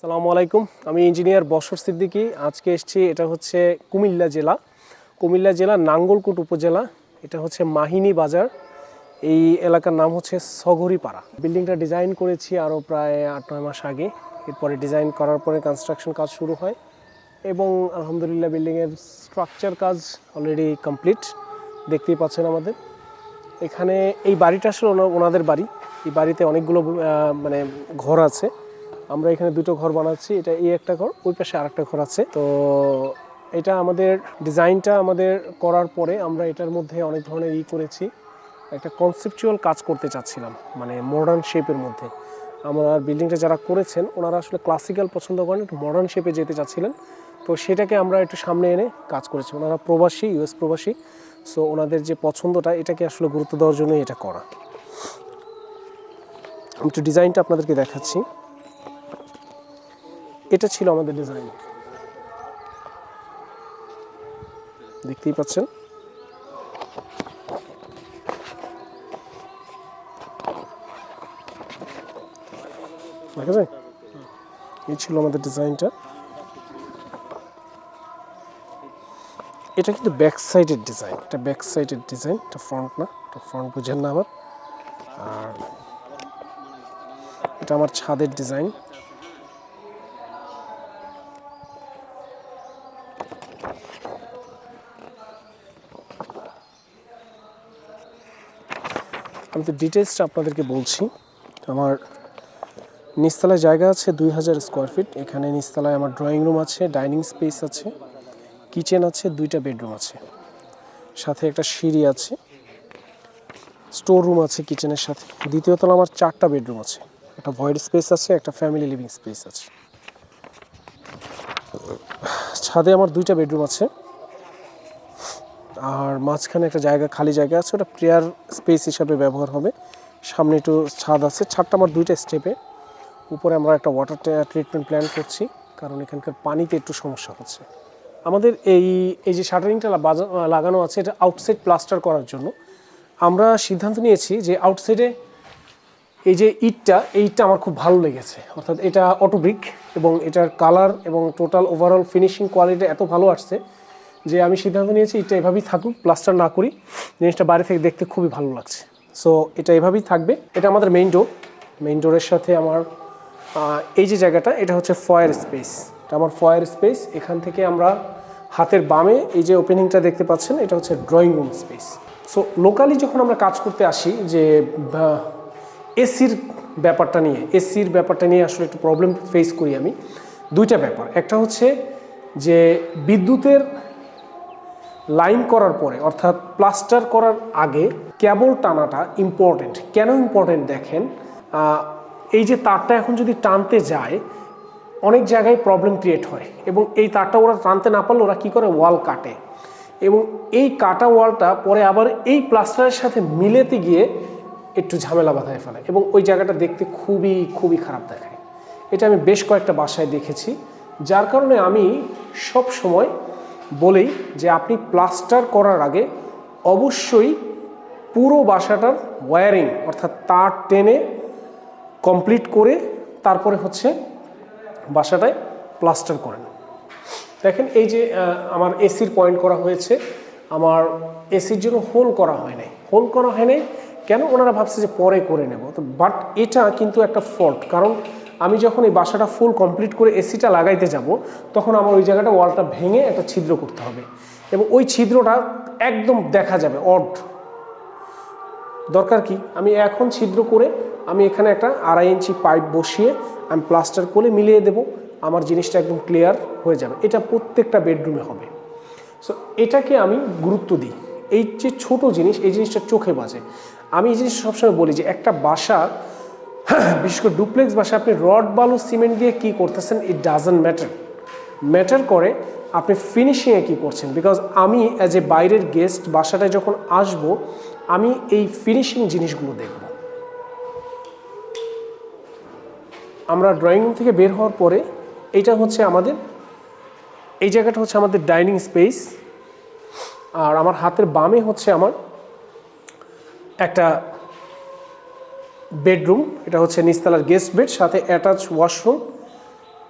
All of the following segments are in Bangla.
সালামু আলাইকুম। আমি ইঞ্জিনিয়ার বসর সিদ্দিকী। আজকে এসেছি, এটা হচ্ছে কুমিল্লা জেলা। কুমিল্লা জেলা নাঙ্গলকোট উপজেলা। এটা হচ্ছে মাহিনী বাজার। এই এলাকার নাম হচ্ছে সগরিপাড়া বিল্ডিংটা ডিজাইন করেছি আরও প্রায় আট, নয় মাস আগে। এরপরে ডিজাইন করার পরে কনস্ট্রাকশন কাজ শুরু হয় এবং আলহামদুলিল্লাহ বিল্ডিংয়ের স্ট্রাকচার কাজ অলরেডি কমপ্লিট দেখতেই পাচ্ছেন আমাদের। এখানে এই বাড়িটা আসলে ওনা- ওনাদের বাড়ি। এই বাড়িতে অনেকগুলো মানে ঘর আছে। আমরা এখানে দুটো ঘর বানাচ্ছি। এটা এই একটা ঘর, ওই পাশে আরেকটা ঘর আছে। তো এটা আমাদের ডিজাইনটা আমাদের করার পরে আমরা এটার মধ্যে অনেক ধরনের ই করেছি। একটা কনসেপচুয়াল কাজ করতে চাচ্ছিলাম মানে মডার্ন শেপের মধ্যে। আমরা বিল্ডিংটা যারা করেছেন, ওনারা আসলে ক্লাসিক্যাল পছন্দ করেন, একটু মডার্ন শেপে যেতে চাচ্ছিলেন। তো সেটাকে আমরা একটু সামনে এনে কাজ করেছি। ওনারা প্রবাসী ইউএস প্রবাসী। সো ওনাদের যে পছন্দটা, এটাকে আসলে গুরুত্ব দেওয়ার জন্যই এটা করা। একটু ডিজাইনটা আপনাদেরকে দেখাচ্ছি। এটা ছিল আমাদের ডিজাইন দেখতেই পাচ্ছেন? দেখা যায়? এই ছিল আমাদের ডিজাইনটা এটা কিন্তু ব্যাক সাইডের ডিজাইন এটা ব্যাক সাইডের ডিজাইন এটা ফ্রন্ট না, এটা ফ্রন্ট বুঝেন না আবার আর এটা আমার ছাদের ডিজাইন আমি তো ডিটেলসটা আপনাদেরকে বলছি। আমার নিচতলায় জায়গা আছে দুই হাজার স্কোয়ার ফিট এখানে নিচতলায় আমার ড্রয়িং রুম আছে ডাইনিং স্পেস আছে কিচেন আছে, দুইটা বেডরুম আছে। সাথে একটা সিঁড়ি আছে স্টোর রুম আছে কিচেনের সাথে। দ্বিতীয় তলা আমার চারটা বেডরুম আছে। একটা ভয়েড স্পেস আছে, একটা ফ্যামিলি লিভিং স্পেস আছে। ছাদে আমার দুইটা বেডরুম আছে। আর মাঝখানে একটা জায়গা, খালি জায়গা আছে, ওটা প্রেয়ার স্পেস হিসাবে ব্যবহার হবে। সামনে একটু ছাদ আছে, ছাদটা আমার দুইটা স্টেপে উপরে আমরা একটা ওয়াটার ট্রিটমেন্ট প্ল্যান করছি, কারণ এখানকার পানিতে একটু সমস্যা হচ্ছে। আমাদের এই এই যে শাটারিংটা লাগানো আছে, এটা আউটসাইড প্লাস্টার করার জন্য। আমরা সিদ্ধান্ত নিয়েছি যে আউটসাইডে এই যে ইটটা, এই ইটটা আমার খুব ভালো লেগেছে। অর্থাৎ এটা অটোব্রিক এবং এটার কালার এবং টোটাল ওভারঅল ফিনিশিং কোয়ালিটি এত ভালো আসছে যে আমি সিদ্ধান্ত নিয়েছি, এটা এভাবেই থাকুক প্লাস্টার না করি, জিনিসটা বাইরে থেকে দেখতে খুবই ভালো লাগছে। সো এটা এভাবেই থাকবে। এটা আমাদের মেইন ডোর মেইন ডোরের সাথে আমার এই যে জায়গাটা, এটা হচ্ছে ফয়ার স্পেস এটা আমার ফয়ার স্পেস এখান থেকে আমরা হাতের বামে এই যে ওপেনিংটা দেখতে পাচ্ছেন, এটা হচ্ছে drawing room space so locally যখন আমরা কাজ করতে আসি, যে এসির ব্যাপারটা নিয়ে এসির ব্যাপারটা নিয়ে আসলে একটু প্রবলেম ফেস করি আমি। দুইটা ব্যাপার। একটা হচ্ছে যে বিদ্যুতের লাইন করার পরে, অর্থাৎ প্লাস্টার করার আগে কেবল টানাটা ইম্পর্টেন্ট কেন ইম্পর্টেন্ট দেখেন? এই যে তারটা এখন যদি টানতে যায়, অনেক জায়গায় প্রবলেম ক্রিয়েট হয় এবং এই তারটা ওরা টানতে না পারলে ওরা কী করে? ওয়াল কাটে। এবং এই কাটা ওয়ালটা পরে আবার এই প্লাস্টারের সাথে মিলেতে গিয়ে একটু ঝামেলা বাঁধায় ফেলে এবং ওই জায়গাটা দেখতে খুবই খুবই খারাপ দেখায়। এটা আমি বেশ কয়েকটা বাসায় দেখেছি, যার কারণে আমি সব সময় বলি যে আপনি প্লাস্টার করার আগে অবশ্যই পুরো বাসাটার ওয়্যারিং অর্থাৎ তার টেনে কমপ্লিট করে তারপরে হচ্ছে বাসাটায় প্লাস্টার করেন। দেখেন এই যে আমার এসির পয়েন্ট করা হয়েছে, আমার এসির জন্য হোল করা হয় নাই। হোল করা হয় নাই কেন? ওনারা ভাবছে যে পরে করে নেব। তো বাট এটা কিন্তু একটা ফল্ট কারণ আমি যখন এই বাসাটা ফুল কমপ্লিট করে এসিটা লাগাইতে যাব, তখন আমার ওই জায়গাটা ওয়ালটা ভেঙে একটা ছিদ্র করতে হবে। এবং ওই ছিদ্রটা একদম দেখা যাবে অড দরকার কি? আমি এখন ছিদ্র করে আমি এখানে একটা আড়াই ইঞ্চি পাইপ বসিয়ে আমি প্লাস্টার করে মিলিয়ে দেব, আমার জিনিসটা একদম ক্লিয়ার হয়ে যাবে। এটা প্রত্যেকটা বেডরুমে হবে। সো এটাকে আমি গুরুত্ব দিই। এই যে ছোট জিনিস, এই জিনিসটা চোখে বাজে। আমি এই জিনিসটা সবসময় বলি যে, একটা বাসা বিশেষ করে ডুপ্লেক্স বাসা আপনি রড, বালু, সিমেন্ট দিয়ে কী করতেছেন ইট ডাজন্ট ম্যাটার ম্যাটার করে আপনি ফিনিশিংয়ে কী করছেন। বিকজ আমি অ্যাজ এ বাইরের গেস্ট বাসাটায় যখন আসব, আমি এই ফিনিশিং জিনিসগুলো দেখব। আমরা ড্রয়িং রুম থেকে বের হওয়ার পরে এটা হচ্ছে আমাদের, এই জায়গাটা হচ্ছে আমাদের ডাইনিং স্পেস আর আমার হাতের বামে হচ্ছে আমার একটা বেডরুম, এটা হচ্ছে নিচতলার গেস্ট বেড সাথে অ্যাটাচ ওয়াশরুম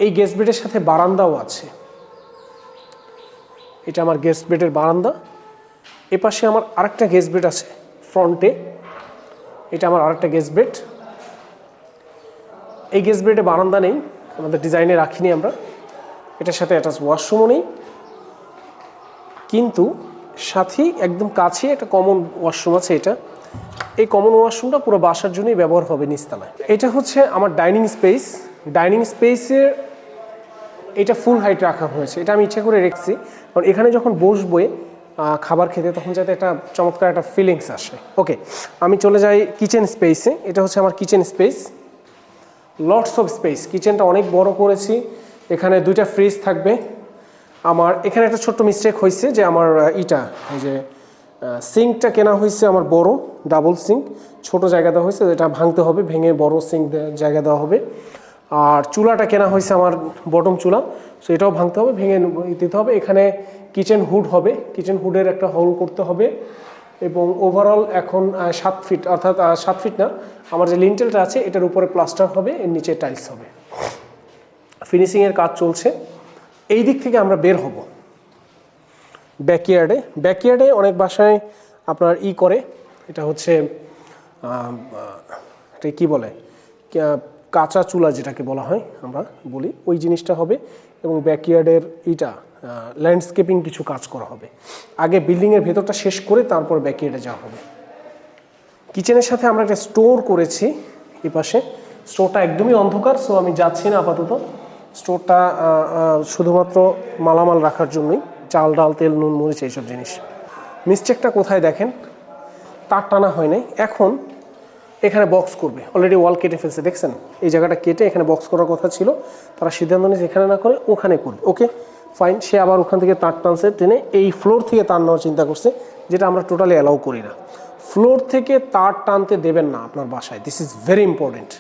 এই গেস্ট বেডের সাথে বারান্দাও আছে। এটা আমার গেস্ট বেডের বারান্দা। এপাশে আমার আরেকটা গেস্ট বেড আছে ফ্রন্টে এটা আমার আরেকটা গেস্ট বেড এই গেস্ট বেডে বারান্দা নেই, আমাদের ডিজাইনে রাখিনি আমরা। এটার সাথে অ্যাটাচ ওয়াশরুমও নেই। কিন্তু সাথেই একদম কাছে একটা কমন ওয়াশরুম আছে এটা। এই কমন ওয়াশরুমটা পুরো বাসার জন্যই ব্যবহার হবে নিচতলায়। এটা হচ্ছে আমার ডাইনিং স্পেস ডাইনিং স্পেসের এটা ফুল হাইট রাখা হয়েছে। এটা আমি ইচ্ছা করে রেখেছি। কারণ এখানে যখন বসবো আহ, খাবার খেতে তখন যাতে একটা চমৎকার একটা ফিলিংস আসে। ওকে আমি চলে যাই কিচেন স্পেসে এটা হচ্ছে আমার kitchen space lots of space কিচেনটা অনেক বড় করেছি। এখানে দুইটা ফ্রিজ থাকবে। আমার এখানে একটা ছোট্ট মিস্টেক হয়েছে যে আমার ইটা এই যে সিঙ্কটা কেনা হয়েছে আমার বড় ডাবল সিঙ্ক ছোট জায়গা দেওয়া হয়েছে এটা ভাঙতে হবে, ভেঙে বড় সিঙ্ক জায়গা দেওয়া হবে। আর চুলাটা কেনা হয়েছে আমার বটম চুলা সো এটাও ভাঙতে হবে, ভেঙে দিতে হবে। এখানে কিচেন হুড হবে কিচেন হুডের একটা হোল করতে হবে। এবং ওভারঅল এখন সাত ফিট অর্থাৎ সাত ফিট না, আমার যে লিন্টেলটা আছে, এটার উপরে প্লাস্টার হবে, এর নিচে টাইলস হবে। ফিনিশিংয়ের কাজ চলছে। এই দিক থেকে আমরা বের হব। ব্যাকইয়ার্ডে ব্যাকইয়ার্ডে অনেক বাসায় আপনার ই করে। এটা হচ্ছে এটা কী বলে? কাঁচা চুলা যেটাকে বলা হয় আমরা বলি। ওই জিনিসটা হবে এবং ব্যাকইয়ার্ডের ইটা ল্যান্ডস্কেপিং কিছু কাজ করা হবে। আগে বিল্ডিংয়ের ভেতরটা শেষ করে তারপর ব্যাকইয়ার্ডে যাওয়া হবে। কিচেনের সাথে আমরা একটা স্টোর করেছি এই পাশে স্টোরটা একদমই অন্ধকার সো আমি যাচ্ছি না আপাতত। স্টোরটা শুধুমাত্র মালামাল রাখার জন্যই। চাল, ডাল, তেল, নুন, মরিচ এইসব জিনিস। মিস্টেকটা কোথায় দেখেন? তার টানা হয় নাই। এখন এখানে বক্স করবে। অলরেডি ওয়াল কেটে ফেলছে, দেখছেন? এই জায়গাটা কেটে এখানে বক্স করার কথা ছিল। তারা সিদ্ধান্ত নিয়েছে, এখানে না করে ওখানে করবে। ওকে ফাইন সে আবার ওখান থেকে তার টানছে, টেনে এই ফ্লোর থেকে তার নেওয়ার চিন্তা করছে, যেটা আমরা টোটালি অ্যালাউ করি না। ফ্লোর থেকে তার টানতে দেবেন না আপনার বাসায়। This is very important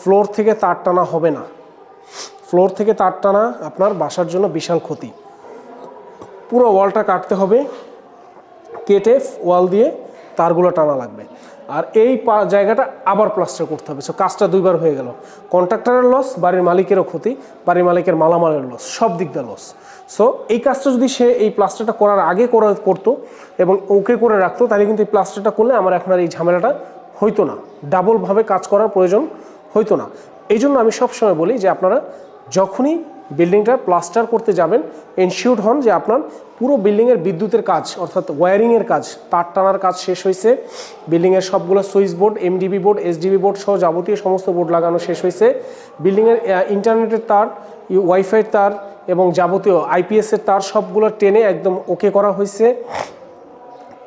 floor থেকে তার টানা হবে না। ফ্লোর থেকে তার টানা আপনার বাসার জন্য বিশাল ক্ষতি। পুরো ওয়ালটা কাটতে হবে। কেটে ওয়াল দিয়ে তারগুলো টানা লাগবে। আর এই জায়গাটা আবার প্লাস্টার করতে হবে। সো কাজটা দুইবার হয়ে গেল। কন্ট্রাক্টরের লস বাড়ির মালিকেরও ক্ষতি, বাড়ির মালিকের মালামালের লস সব দিক দিয়ে লস সো এই কাজটা যদি সে এই প্লাস্টারটা করার আগে করা, করতো এবং ওকে করে রাখতো, তাহলে কিন্তু এই প্লাস্টারটা করলে আমার এখন আর এই ঝামেলাটা হইতো না। ডাবলভাবে কাজ করার প্রয়োজন হইতো না। এই জন্য আমি সবসময় বলি যে আপনারা যখনই বিল্ডিংটা প্লাস্টার করতে যাবেন এনশিওর হন যে আপনার পুরো বিল্ডিংয়ের বিদ্যুতের কাজ, অর্থাৎ ওয়্যারিংয়ের কাজ, তার টানার কাজ শেষ হয়েছে। বিল্ডিংয়ের সবগুলো switch board MDB board SDB board সহ যাবতীয় সমস্ত বোর্ড লাগানো শেষ হয়েছে। বিল্ডিংয়ের ইন্টারনেটের তার ওয়াইফাইয়ের তার এবং যাবতীয় আইপিএসের তার সবগুলো টেনে একদম ওকে করা হয়েছে।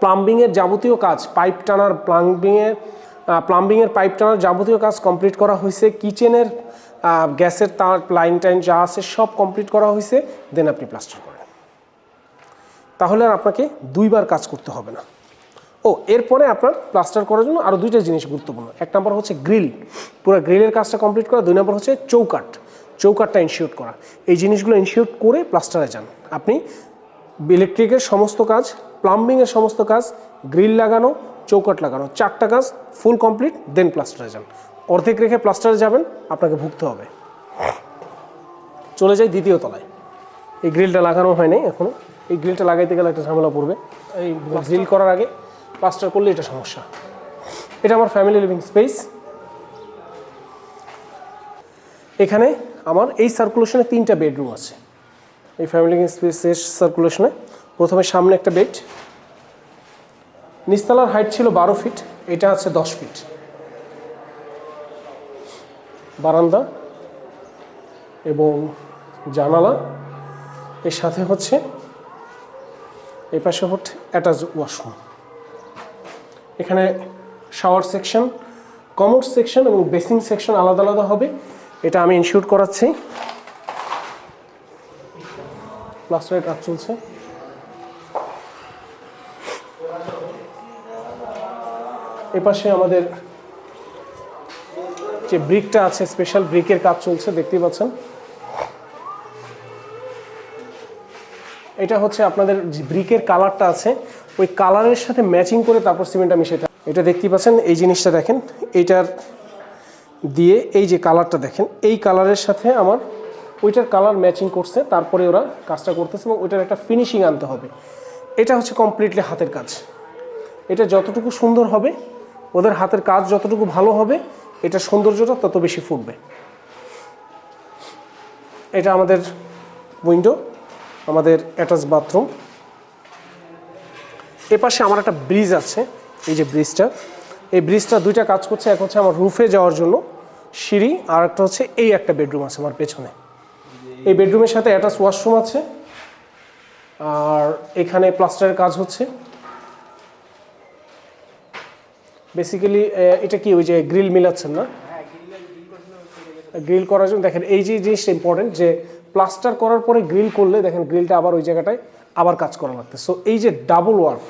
প্লাম্বিংয়ের যাবতীয় কাজ, পাইপ টানার প্লাম্বিংয়ের প্লাম্বিংয়ের পাইপ টানার যাবতীয় কাজ কমপ্লিট করা হয়েছে। কিচেনের গ্যাসের তার লাইন টাইন যা আছে সব কমপ্লিট করা হয়েছে দেন আপনি প্লাস্টার করেন। তাহলে আর আপনাকে দুইবার কাজ করতে হবে না। ও, এরপরে আপনার প্লাস্টার করার জন্য আরও দুইটা জিনিস গুরুত্বপূর্ণ। এক নম্বর হচ্ছে গ্রিল পুরো গ্রিলের কাজটা কমপ্লিট করা। দুই নম্বর হচ্ছে চৌকাট চৌকাটটা ইনশিওর করা। এই জিনিসগুলো ইনশিওর করে প্লাস্টারে যান। আপনি ইলেকট্রিকের সমস্ত কাজ প্লাম্বিংয়ের সমস্ত কাজ গ্রিল লাগানো চৌকাট লাগানো, চারটা কাজ ফুল কমপ্লিট দেন প্লাস্টারে যান। অর্ধেক রেখে প্লাস্টারে যাবেন আপনাকে ভুগতে হবে। চলে যাই দ্বিতীয় তলায়। এই গ্রিলটা লাগানো হয়নি এখনও। এই গ্রিলটা লাগাইতে গেলে একটা ঝামেলা পড়বে। এই গ্রিল করার আগে প্লাস্টার করলে এটা সমস্যা। এটা আমার ফ্যামিলি লিভিং স্পেস এখানে আমার এই সার্কুলেশনে তিনটা বেডরুম আছে। এই ফ্যামিলি লিভিং স্পেসের সার্কুলেশনে প্রথমে সামনে একটা বেড নিচতলার হাইট ছিল বারো ফিট এটা আছে দশ ফিট বারান্দা এবং জানালা। এর সাথে হচ্ছে এই পাশে হচ্ছে অ্যাটাচ ওয়াশরুম এখানে শাওয়ার সেকশন কমোড সেকশন এবং বেসিং সেকশন আলাদা আলাদা হবে। এটা আমি ইনশিওর করাচ্ছি। প্লাস্টারের কাজ চলছে। এপাশে আমাদের যে ব্রিকটা আছে স্পেশাল ব্রিকের কাজ চলছে, দেখতেই পাচ্ছেন। এটা হচ্ছে আপনাদের ব্রিকের কালারটা আছে, ওই কালারের সাথে ম্যাচিং করে তারপর সিমেন্টটা মিশাইতে হবে। এটা দেখতেই পাচ্ছেন, এই জিনিসটা দেখেন, এইটার দিয়ে এই যে কালারটা দেখেন, এই কালারের সাথে আমার ওইটার কালার ম্যাচিং করছে, তারপরে ওরা কাজটা করতেছে এবং ওইটার একটা ফিনিশিং আনতে হবে। এটা হচ্ছে কমপ্লিটলি হাতের কাজ। এটা যতটুকু সুন্দর হবে, ওদের হাতের কাজ যতটুকু ভালো হবে এটা সৌন্দর্যটা তত বেশি ফুটবে। এটা আমাদের উইন্ডো আমাদের অ্যাটাচ বাথরুম এপাশে আমার একটা ব্রিজ আছে, এই যে ব্রিজটা এই ব্রিজটা দুইটা কাজ করছে, এক হচ্ছে আমার রুফে যাওয়ার জন্য সিঁড়ি, আর একটা হচ্ছে এই একটা বেডরুম আছে আমার পেছনে। এই বেডরুমের সাথে অ্যাটাচ ওয়াশরুম আছে, আর এখানে প্লাস্টারের কাজ হচ্ছে। বেসিক্যালি এটা কি ওই যে গ্রিল মিলাচ্ছেন না? গ্রিল করার জন্য দেখেন, এই যে জিনিসটা ইম্পর্টেন্ট যে প্লাস্টার করার পরে গ্রিল করলে দেখেন গ্রিলটা আবার ওই জায়গাটায় আবার কাজ করা লাগবে। সো এই যে ডাবল ওয়ার্ক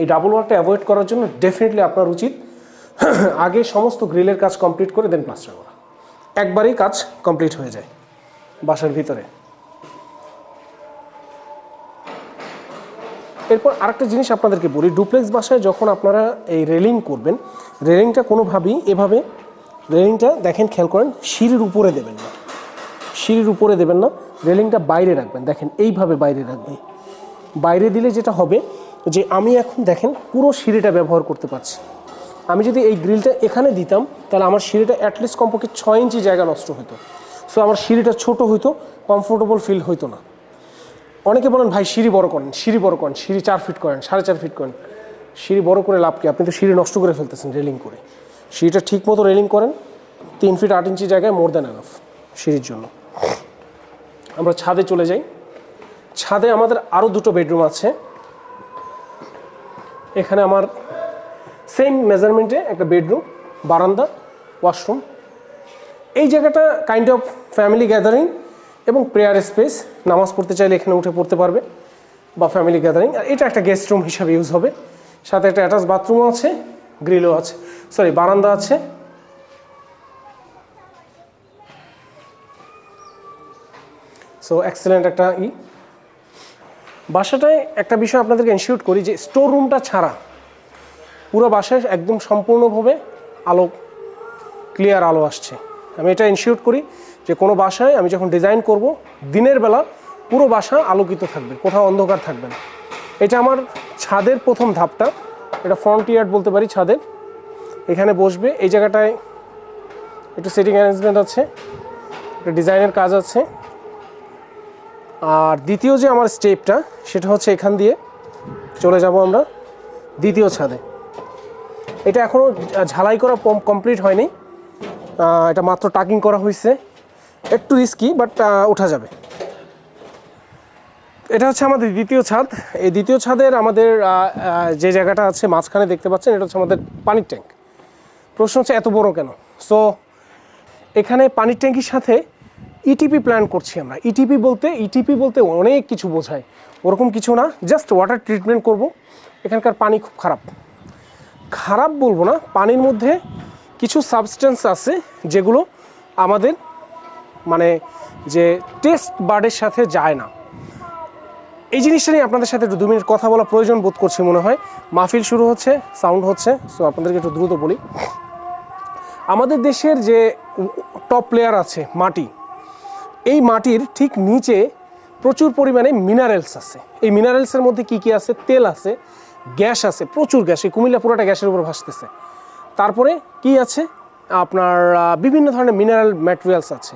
এই ডাবল ওয়ার্কটা অ্যাভয়েড করার জন্য ডেফিনেটলি আপনার উচিত আগে সমস্ত গ্রিলের কাজ কমপ্লিট করে দেন প্লাস্টার করা। একবারেই কাজ কমপ্লিট হয়ে যায় বাসার ভিতরে। এরপর আরেকটা জিনিস আপনাদেরকে বলি, ডুপ্লেক্স বাসায় যখন আপনারা এই রেলিং করবেন, রেলিংটা কোনোভাবেই এভাবে, রেলিংটা দেখেন খেয়াল করেন, সিঁড়ির উপরে দেবেন না। সিঁড়ির উপরে দেবেন না, রেলিংটা বাইরে রাখবেন। দেখেন এইভাবে বাইরে রাখবেন। বাইরে দিলে যেটা হবে যে আমি এখন দেখেন পুরো সিঁড়িটা ব্যবহার করতে পারছি। আমি যদি এই গ্রিলটা এখানে দিতাম, তাহলে আমার সিঁড়িটা অ্যাটলিস্ট কমপক্ষে ছয় ইঞ্চি জায়গা নষ্ট হতো। সো আমার সিঁড়িটা ছোট হইতো কমফোর্টেবল ফিল হইতো না। অনেকে বলেন, ভাই, সিঁড়ি বড় করেন, সিঁড়ি বড় করেন, সিঁড়ি চার ফিট করেন, সাড়ে চার ফিট করেন। সিঁড়ি বড় করে লাভ কি? আপনি তো সিঁড়ি নষ্ট করে ফেলতেছেন রেলিং করে। সিঁড়িটা ঠিক মতো রেলিং করেন, তিন ফিট আট ইঞ্চি জায়গায় মোর দ্যান এনাফ সিঁড়ির জন্য। আমরা ছাদে চলে যাই। ছাদে আমাদের আরও দুটো বেডরুম আছে। এখানে আমার সেম মেজারমেন্টে একটা বেডরুম, বারান্দা ওয়াশরুম এই জায়গাটা কাইন্ড অফ ফ্যামিলি গ্যাদারিং এবং প্রেয়ার স্পেস নামাজ পড়তে চাইলে এখানে উঠে পড়তে পারবে বা ফ্যামিলি গ্যাদারিং আর এটা একটা গেস্ট রুম হিসাবে ইউজ হবে। সাথে একটা অ্যাটাচ বাথরুমও আছে গ্রিলও আছে। সরি বারান্দা আছে। সো এক্সেলেন্ট একটা ই। বাসাটায় একটা বিষয় আপনাদেরকে ইনশিউট করি যে স্টোর রুমটা ছাড়া পুরো বাসায় একদম সম্পূর্ণভাবে আলো ক্লিয়ার আলো আসছে। আমি এটা ইনশিউট করি যে কোনো বাসায় আমি যখন ডিজাইন করব, দিনের বেলা পুরো বাসা আলোকিত থাকবে, কোথাও অন্ধকার থাকবে না। এটা আমার ছাদের প্রথম ধাপটা, এটা ফ্রন্ট ইয়ার্ড বলতে পারি ছাদের। এখানে বসবে, এই জায়গাটায় একটু সেটিং অ্যারেঞ্জমেন্ট আছে, একটা ডিজাইনের কাজ আছে। আর দ্বিতীয় যে আমার স্টেপটা সেটা হচ্ছে এখান দিয়ে চলে যাব আমরা দ্বিতীয় ছাদে। এটা এখনও ঝালাই করা কমপ্লিট হয়নি। এটা মাত্র টাকিং করা হয়েছে একটু রিস্কি বাট ওঠা যাবে। এটা হচ্ছে আমাদের দ্বিতীয় ছাদ। এই দ্বিতীয় ছাদের আমাদের যে জায়গাটা আছে মাঝখানে দেখতে পাচ্ছেন, এটা হচ্ছে আমাদের পানির ট্যাঙ্ক। প্রশ্ন হচ্ছে, এত বড় কেন? সো এখানে পানির ট্যাঙ্কির সাথে ইটিপি প্ল্যান করছি আমরা। ইটিপি বলতে ইটিপি বলতে অনেক কিছু বোঝায়। ওরকম কিছু না জাস্ট ওয়াটার ট্রিটমেন্ট করব। এখানকার পানি খুব খারাপ। খারাপ বলব না, পানির মধ্যে কিছু সাবস্টেন্স আছে, যেগুলো আমাদের মানে যে টেস্ট বার্ডের সাথে যায় না। এই জিনিসটা নিয়ে আপনাদের সাথে একটু দু মিনিট কথা বলা প্রয়োজন বোধ করছি মনে হয়। মাহফিল শুরু হচ্ছে সাউন্ড হচ্ছে সো আপনাদেরকে একটু দ্রুত বলি। আমাদের দেশের যে টপ প্লেয়ার আছে মাটি, এই মাটির ঠিক নিচে প্রচুর পরিমাণে মিনারেলস আছে। এই মিনারেলসের মধ্যে কি কি আছে? তেল আছে, গ্যাস আছে, প্রচুর গ্যাস। এই কুমিল্লা পুরোটা গ্যাসের উপর ভাসতেছে। তারপরে কি আছে? আপনার বিভিন্ন ধরনের মিনারেল ম্যাটেরিয়ালস আছে।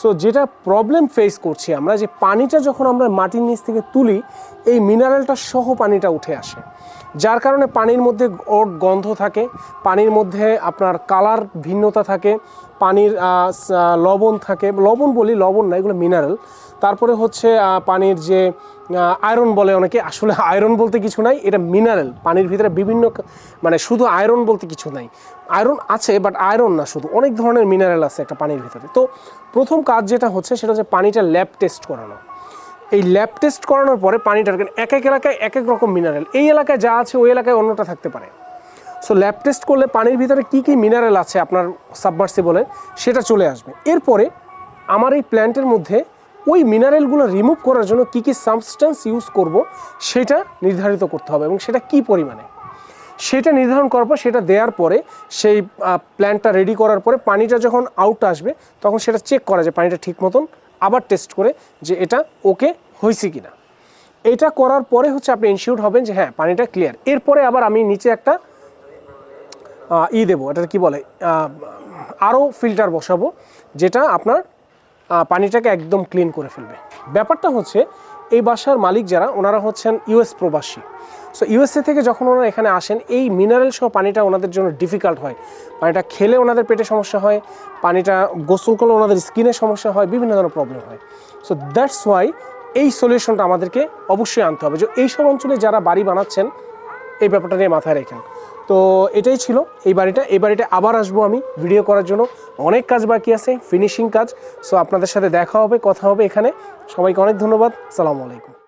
সো যেটা প্রবলেম ফেস করছি আমরা যে পানিটা যখন আমরা মাটির নিচ থেকে তুলি, এই মিনারেলটা সহ পানিটা উঠে আসে। যার কারণে পানির মধ্যে ওর গন্ধ থাকে, পানির মধ্যে আপনার কালার ভিন্নতা থাকে, পানির লবণ থাকে। লবণ বলি লবণ না, এগুলো মিনারেল তারপরে হচ্ছে পানির যে আয়রন বলে অনেকে। আসলে আয়রন বলতে কিছু নাই, এটা মিনারেল পানির ভিতরে বিভিন্ন মানে শুধু আয়রন বলতে কিছু নাই। আয়রন আছে বাট আয়রন না শুধু, অনেক ধরনের মিনারেল আছে একটা পানির ভিতরে। তো প্রথম কাজ যেটা হচ্ছে, সেটা হচ্ছে পানিটা ল্যাব টেস্ট করানো। এই ল্যাব টেস্ট করানোর পরে পানিটার এক এক এলাকায় এক এক রকম মিনারেল এই এলাকায় যা আছে, ওই এলাকায় অন্যটা থাকতে পারে। সো ল্যাব টেস্ট করলে পানির ভিতরে কী কী মিনারেল আছে, আপনার সাবমার্সিবলে সেটা চলে আসবে। এরপরে আমার এই প্ল্যান্টের মধ্যে ওই মিনারেলগুলো রিমুভ করার জন্য কী কী সাবস্টেন্স ইউজ করব সেটা নির্ধারিত করতে হবে এবং সেটা কী পরিমাণে? সেটা নির্ধারণ করার পর, সেটা দেওয়ার পরে, সেই প্ল্যানটা রেডি করার পরে পানিটা যখন আউট আসবে, তখন সেটা চেক করা যায় পানিটা ঠিক মতন, আবার টেস্ট করে যে এটা ওকে হয়েছে কি না এটা করার পরে হচ্ছে আপনি ইনশিওর হবেন যে হ্যাঁ পানিটা ক্লিয়ার এরপরে আবার আমি নিচে একটা ই দেবো এটা কি বলে আরও ফিল্টার বসাবো, যেটা আপনার পানিটাকে একদম ক্লিন করে ফেলবে। ব্যাপারটা হচ্ছে, এই বাসার মালিক যারা, ওনারা হচ্ছেন ইউএস প্রবাসী। সো ইউএসএ থেকে যখন ওনারা এখানে আসেন, এই মিনারেল সহ পানিটা ওনাদের জন্য ডিফিকাল্ট হয়। পানিটা খেলে ওনাদের পেটে সমস্যা হয়, পানিটা গোসল করলে ওনাদের স্কিনে সমস্যা হয়, বিভিন্ন ধরনের প্রবলেম হয়। সো দ্যাটস ওয়াই এই সলিউশনটা আমাদেরকে অবশ্যই আনতে হবে যে এই সব অঞ্চলে যারা বাড়ি বানাচ্ছেন, এই ব্যাপারটা নিয়ে মাথায় রেখেন। তো এটাই ছিল এই বাড়িটা। এই বাড়িটা আবার আসব আমি ভিডিও করার জন্য। অনেক কাজ বাকি আছে ফিনিশিং কাজ। সো আপনাদের সাথে দেখা হবে, কথা হবে এখানে। সবাইকে অনেক ধন্যবাদ। সালামু আলাইকুম।